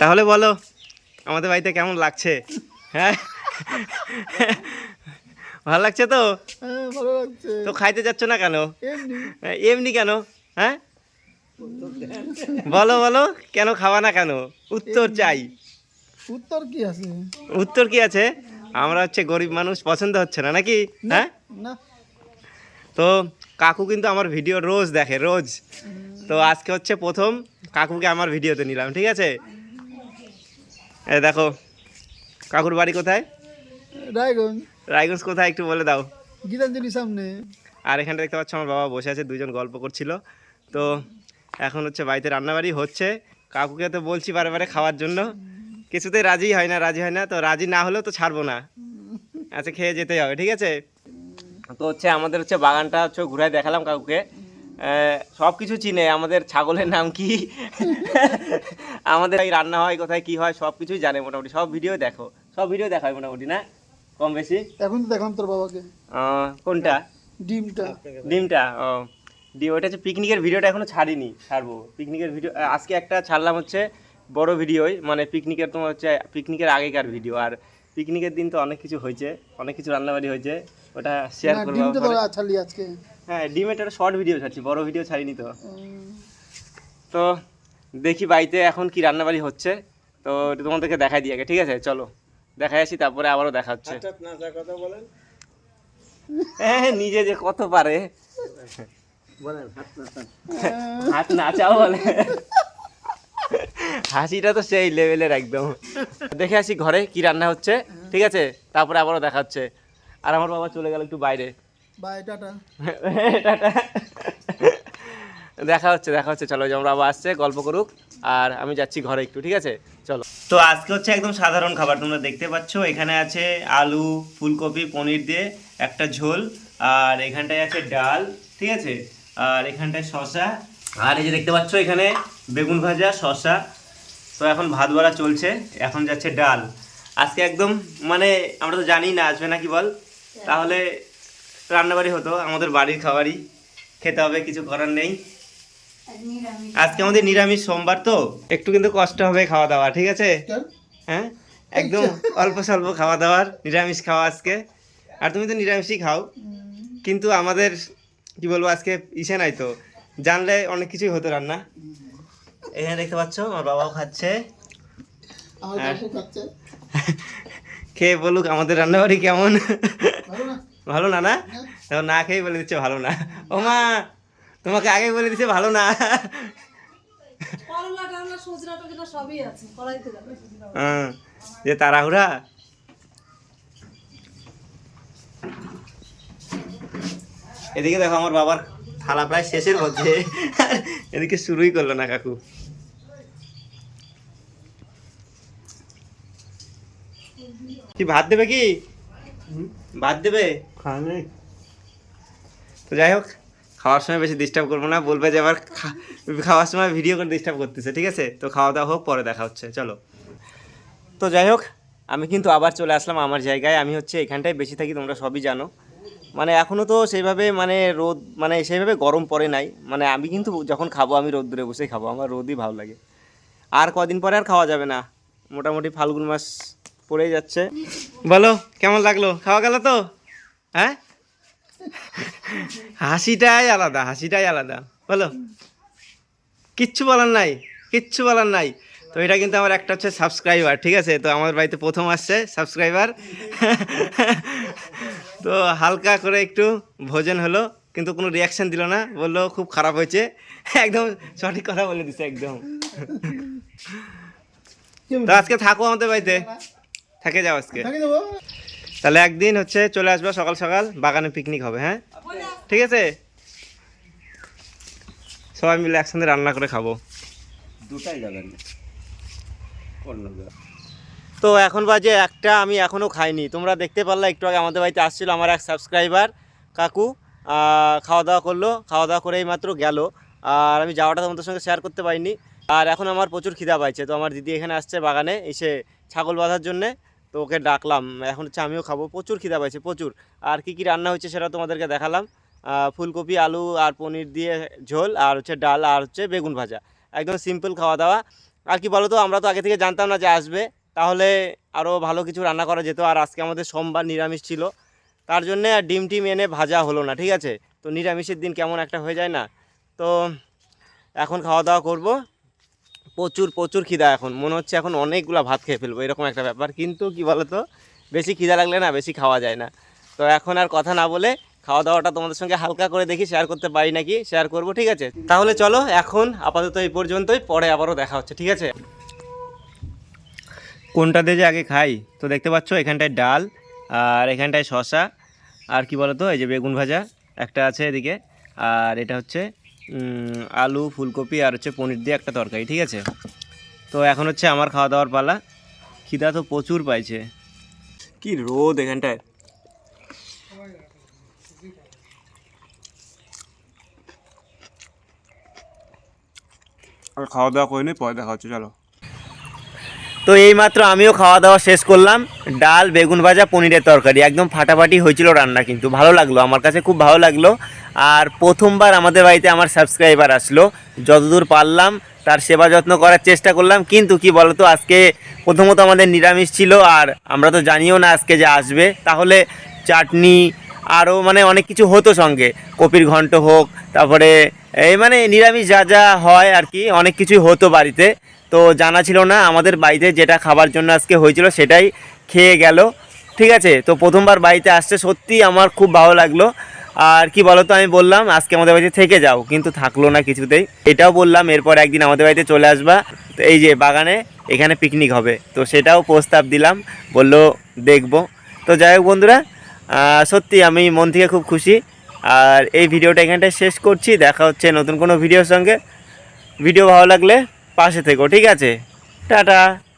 তাহলে বলো আমাদের বাড়িতে কেমন লাগছে? হ্যাঁ? ভালো লাগছে তো? হ্যাঁ ভালো লাগছে। তো খাইতে যাচ্ছ না কেন? এমনি। হ্যাঁ, কেন? হ্যাঁ? বলো বলো কেন খাওয়া না কেন? উত্তর চাই। উত্তর কি আছে? উত্তর কি আছে? আমরা হচ্ছে গরিব মানুষ পছন্দ হচ্ছে না নাকি? হ্যাঁ? তো কাকু কিন্তু আমার ভিডিও রোজ দেখে রোজ। তো আজকে হচ্ছে প্রথম কাকুকে আমার ভিডিওতে নিলাম ঠিক আছে? এ দেখো কাকুর বাড়ি কোথায়? রায়গঞ্জ। রায়গঞ্জ কোথায় একটু বলে দাও। গীতাঞ্জলি সামনে। আর এখানে দেখতে পাচ্ছ আমার বাবা বসে আছে দুজন গল্প করছিল। তো এখন হচ্ছে বাড়িতে রান্নাবাড়ি হচ্ছে। কাকুকে তো বলছি বারে বারে খাওয়ার জন্য। কিছুতেই রাজি হয় না রাজি হয় না। তো রাজি না হলেও তো ছাড়বো না। আচ্ছা খেয়ে যেতে হবে ঠিক আছে? তো হচ্ছে আমাদের হচ্ছে বাগানটা হচ্ছে ঘুরায় দেখালাম কাকুকে। সব কিছু চিনে আমাদের ছাগলের নাম কি? আমাদের এই রান্না হয় কোথায় কি হয় সব কিছুই জানে মোটামুটি। সব ভিডিও দেখো। সব ভিডিও দেখা হয় মোটামুটি না? কম বেশি? এখন তো দেখলাম তোর বাবাকে। কোনটা? ডিমটা। ডিমটা? ও ডিম ওটা হচ্ছে পিকনিকের ভিডিওটা এখনও ছাড়িনি ছাড়বো। পিকনিকের ভিডিও আজকে একটা ছাড়লাম হচ্ছে বড় ভিডিওই মানে পিকনিকের তোমার হচ্ছে পিকনিকের আগেকার ভিডিও আর পিকনিকের দিন তো অনেক কিছু হয়েছে অনেক কিছু রান্নাবাড়ি হয়েছে ওটা শেয়ার করব আজকে। হ্যাঁ ডিমের একটা শর্ট ভিডিও ছাড়ছি বড় ভিডিও ছাড়িনি তো। তো দেখি বাড়িতে এখন কি রান্নাবাড়ি হচ্ছে। তো একটু তোমাদেরকে দেখাই দিই আগে ঠিক আছে? চলো দেখাই আসি তারপরে আবারও দেখা হচ্ছে। হ্যাঁ নিজে যে কত পারে। হাত নাচাও বলে। হাসিটা তো সেই লেভেলের একদম। দেখে আসি ঘরে কি রান্না হচ্ছে ঠিক আছে? তারপরে আবারও দেখা হচ্ছে। আর আমার বাবা চলে গেল একটু বাইরে। Bye ta-ta ta-ta. দেখা হচ্ছে দেখা হচ্ছে। চলো যেমন বাবা আসছে গল্প করুক। আর আমি যাচ্ছি ঘরে একটু ঠিক আছে? চলো। তো আজকে হচ্ছে একদম সাধারণ খাবার তোমরা দেখতে পাচ্ছ। এখানে আছে আলু ফুলকপি পনির দিয়ে একটা ঝোল। আর এখানটায় আছে ডাল ঠিক আছে? আর এখানটায় শশা আর এই যে দেখতে পাচ্ছ এখানে বেগুন ভাজা শশা তো এখন ভাত বাড়া চলছে এখন যাচ্ছে ডাল। আজকে একদম মানে আমরা তো জানি না আসবে নাকি বল? তাহলে রান্নাবাড়ি হতো আমাদের বাড়ির খাবারই খেতে হবে কিছু করার নেই। আজকে আমাদের নিরামিষ সোমবার তো একটু কিন্তু কষ্ট হবে খাওয়া দাওয়া ঠিক আছে? হ্যাঁ? একদম অল্প স্বল্প খাওয়া দাওয়ার নিরামিষ খাওয়া আজকে। আর তুমি তো নিরামিষই খাও। কিন্তু আমাদের কি বলব আজকে ইসে নাই তো। জানলে অনেক কিছুই হতো রান্না। এখানে দেখতে পাচ্ছ আমার বাবাও খাচ্ছে। আমার। খাচ্ছে। খেয়ে বলুক আমাদের রান্নাবাড়ি কেমন? ভালো না না? তখন না খেয়ে বলে দিচ্ছে ভালো না। ও মা তোমাকে আগে বলে দিচ্ছে ভালো না। হ্যাঁ, যে তাড়াহুড়া। এদিকে দেখো আমার বাবার থালা প্রায় শেষের মধ্যে। এদিকে শুরুই করল না কাকু। কি ভাত দেবে কি? ভাত দেবে? তো যাই হোক, খাওয়ার সময় বেশি ডিস্টার্ব করব না। বলবে যে আবার খাওয়ার সময় ভিডিও করে ডিস্টার্ব করতেছে, ঠিক আছে? তো খাওয়া দাওয়া হোক, পরে দেখা হচ্ছে, চলো। তো যাই হোক, আমি কিন্তু আবার চলে আসলাম আমার জায়গায়। আমি হচ্ছে এখানটায় বেশি থাকি, তোমরা সবই জানো। মানে এখনও তো সেইভাবে মানে রোদ মানে সেইভাবে গরম পড়ে নাই। মানে আমি কিন্তু যখন খাব, আমি রোদ্দুরে বসেই খাব। আমার রোদই ভালো লাগে। আর কদিন পরে আর খাওয়া যাবে না। মোটামুটি ফাল্গুন মাস পড়েই যাচ্ছে। বলো, কেমন লাগল? খাওয়া গেল তো? হ্যাঁ? হাসিটাই আলাদা হাসিটাই আলাদা। বলো। কিচ্ছু বলার নাই কিচ্ছু বলার নাই। তো এটা কিন্তু আমার একটা হচ্ছে সাবস্ক্রাইবার ঠিক আছে? তো আমার বাড়িতে প্রথম আসছে সাবস্ক্রাইবার তো হালকা করে একটু ভোজন হলো কিন্তু কোনো রিয়াকশন দিল না। বলল খুব খারাপ হয়েছে। একদম সঠিক কথা বলে দিছে একদম। তো আজকে থাকো আমাদের বাড়িতে। থাকে যাও আজকে। তাহলে একদিন হচ্ছে চলে আসবে সকাল সকাল বাগানে পিকনিক হবে হ্যাঁ? ঠিক আছে? সবাই মিলে একসঙ্গে রান্না করে খাব। দুটাই যাবেন তো এখন বাজে একটা আমি এখনও খাইনি। তোমরা দেখতে পারলে একটু আগে আমাদের বাড়িতে আসছিল আমার এক সাবস্ক্রাইবার কাকু। খাওয়া দাওয়া করল খাওয়া দাওয়া করেই মাত্র গেল। আর আমি যাওয়াটা তোমাদের সঙ্গে শেয়ার করতে পারিনি। আর এখন আমার প্রচুর খিদা পাইছে। তো আমার দিদি এখানে আসছে বাগানে এসে ছাগল বাঁধার জন্যে। তো ওকে ডাকলাম। এখন হচ্ছে আমিও খাব। প্রচুর খিদা পাইছে, প্রচুর। আর কি কি রান্না হচ্ছে সেটা তোমাদেরকে দেখালাম। ফুলকপি, আলু আর পনির দিয়ে ঝোল আর হচ্ছে ডাল আর হচ্ছে বেগুন ভাজা। একদম সিম্পল খাওয়া দাওয়া। আর কি বলো তো আমরা তো আগে থেকে জানতাম না যে আসবে। তাহলে আরও ভালো কিছু রান্না করা যেত। আর আজকে আমাদের সোমবার নিরামিষ ছিল। তার জন্যে ডিম টিম এনে ভাজা হলো না, ঠিক আছে? তো নিরামিষের দিন কেমন একটা হয়ে যায় না? তো এখন খাওয়া দাওয়া করব। প্রচুর প্রচুর খিদা এখন। মনে হচ্ছে এখন অনেকগুলো ভাত খেয়ে ফেলব, এরকম একটা ব্যাপার। কিন্তু কি বলো তো বেশি খিদা লাগলে না বেশি খাওয়া যায় না। তো এখন আর কথা না বলে খাওয়া দাওয়াটা তোমাদের সঙ্গে হালকা করে দেখি শেয়ার করতে পারি নাকি শেয়ার করব, ঠিক আছে? তাহলে চলো, এখন আপাতত এই পর্যন্তই, পরে আবারও দেখা হচ্ছে, ঠিক আছে? কোনটা দিয়ে যে আগে খাই? তো দেখতে পাচ্ছ, এখানটায় ডাল আর এখানটায় শশা আর কি বলতো, এই যে বেগুন ভাজা, একটা আছে এদিকে। আর এটা হচ্ছে আলু ফুলকপি আর হচ্ছে পনির দিয়ে একটা তরকারি ঠিক আছে? তো এখন হচ্ছে আমার খাওয়া দাওয়ার পালা। খিদা তো প্রচুর পাইছে। কি রোদ এখানটায়? আর খাওয়া দাওয়া করে নি পরে দেখা হচ্ছে চলো। তো এইমাত্র আমিও খাওয়া দাওয়া শেষ করলাম। ডাল বেগুন ভাজা পনিরের তরকারি। একদম ফাটাফাটি হয়েছিল রান্না কিন্তু। ভালো লাগল আমার কাছে খুব ভালো লাগল। আর প্রথমবার আমাদের বাড়িতে আমার সাবস্ক্রাইবার আসলো। যতদূর পারলাম, তার সেবা যত্ন করার চেষ্টা করলাম, কিন্তু কি বলতো, আজকে প্রথমত আমাদের নিরামিষ ছিল, আর আমরা তো জানিও না আজকে যে আসবে। তাহলে চাটনি আরও মানে অনেক কিছু হতো সঙ্গে। কপির ঘন্ট হোক, তারপরে এই মানে নিরামিষ যা যা হয় আর কি, অনেক কিছুই হতো বাড়িতে। তো জানা ছিল না, আমাদের বাড়িতে যেটা খাবার জন্য আজকে হয়েছিল সেটাই খেয়ে গেল। ঠিক আছে, তো প্রথমবার বাড়িতে আসতে সত্যি আমার খুব ভালো লাগল। আর কি বলো তো আমি বললাম, আজকে আমাদের বাড়িতে থেকে যাও। কিন্তু থাকল না কিছুতেই। এটাও বললাম, এরপর একদিন আমাদের বাড়িতে চলে আসবা। তো এই যে বাগানে এখানে পিকনিক হবে। তো সেটাও প্রস্তাব দিলাম, বলল, দেখব। তো যাই হোক বন্ধুরা সত্যি আমি মন থেকে খুব খুশি। আর এই ভিডিওটা এখানটায় শেষ করছি। দেখা হচ্ছে নতুন কোনো ভিডিওর সঙ্গে। ভিডিও ভালো লাগলে পাশে থেকো, ঠিক আছে? টাটা!